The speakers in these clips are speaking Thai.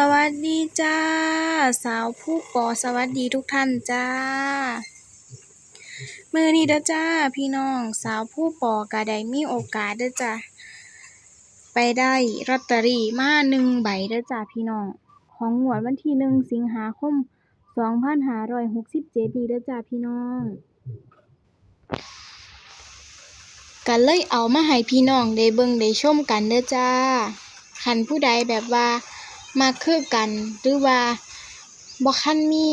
สวัสดีจ้า สาวผู้ปอสวัสดีทุกท่านจ้ามื้อนี้เด้อจ้า พี่น้องสาวผู้ปอก็ได้มีโอกาสเด้อจ้าไปได้ลอตเตอรี่มาหนึ่งใบเด้อจ้าพี่น้อง ของงวดวันที่หนึ่งสิงหาคมสองพันห้าร้อยหกสิบเจ็ดนี้เด้อจ้าพี่น้องก็เลยเอามาให้พี่น้องได้เบิ่งได้ชมกันเด้อจ้าคันผู้ใดแบบว่า มาคือกันหรือว่าบ่คันมี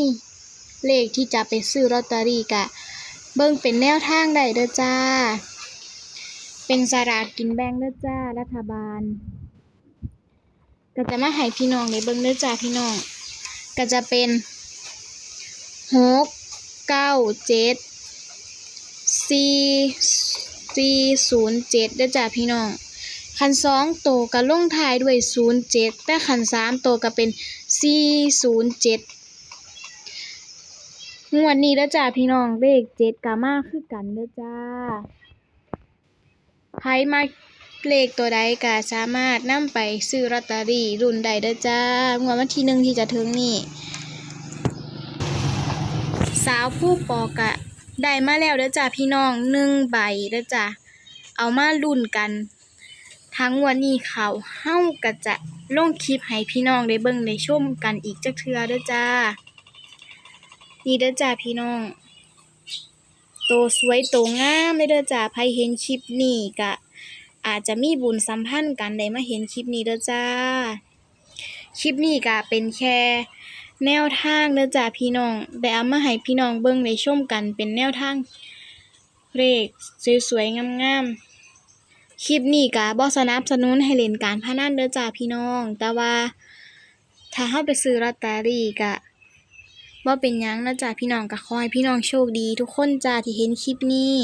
เลขที่จะไปซื้อลอตเตอรี่ก็เบิ่งเป็นแนวทางได้เด้อจ้า เป็นสลากกินแบ่งเด้อจ้า รัฐบาล ก็จะมาให้พี่น้องได้เบิ่งเด้อจ้าพี่น้อง ก็จะเป็นหกเก้าเจ็ดสี่สี่ศูนย์เจ็ดเด้อจ้าพี่น้อง คันสองโตก็ลงท้ายด้วยศูนย์เจ็ดแต่คันสามโตก็เป็นสี่ศูนย์เจ็ดงวดนี้เด้อจ้าพี่น้องเลขเจ็ดก็มาคือกันเด้อจ้าใครมาเลขตัวใดก็สามารถนำไปซื้อลอตเตอรี่รุ่นใดเด้อจ้างวดวันที่หนึ่งที่จะถึงนี่สาวผู้ปอกะได้มาแล้วเด้อจ้าพี่น้องหนึ่งใบเด้อจ้าเอามารุ่นกัน ทั้งวันนี้เขาเฮาก็จะลงคลิปให้พี่น้องได้เบิ่งได้ชมกันอีกจักเทื่อเด้อจ้า นี่เด้อจ้าพี่น้อง โตสวยโตงามเลยเด้อจ้าใครเห็นคลิปนี้ก็อาจจะมีบุญสัมพันธ์กันได้มาเห็นคลิปนี้เด้อจ้า คลิปนี้ก็เป็นแค่แนวทางเด้อจ้าพี่น้องได้เอามาให้พี่น้องเบิ่งได้ชมกันเป็นแนวทางเลขสวยๆงามๆ คลิปนี้ก็บ่สนับสนุนให้เล่นการพนันเด้อจ้าพี่น้อง แต่ว่า ถ้าเฮาไปซื้อลอตเตอรี่ก็บ่เป็นหยังนะจ้าพี่น้องก็ขอให้พี่น้องโชคดีทุกคนจ้าที่เห็นคลิปนี้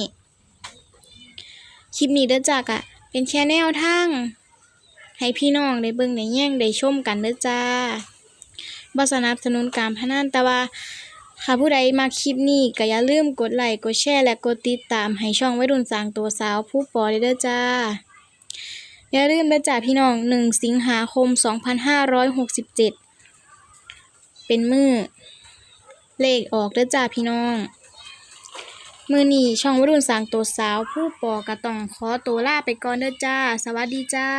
คลิปนี้เด้อจ้าก็เป็นแค่แนวทางให้พี่น้องได้เบิ่งได้แย่งได้ชมกันเด้อจ้าบ่สนับสนุนการพนันแต่ว่า ค่ะผู้ใดมาคลิปนี้ก็อย่าลืมกดไลค์กดแชร์และกดติดตามให้ช่องวัยรุ่นสร้างตัวสาวผู้ปอได้เด้อจ้า อย่าลืมเด้อจ้าพี่น้องหนึ่งสิงหาคม 2567 เป็นมือเลขออกเด้อจ้าพี่น้อง มือนี้ช่องวัรุ่นสางตัวสาวผู้ปอก็ต้องขอตัวลาไปก่อนเด้อจ้า สวัสดีจ้า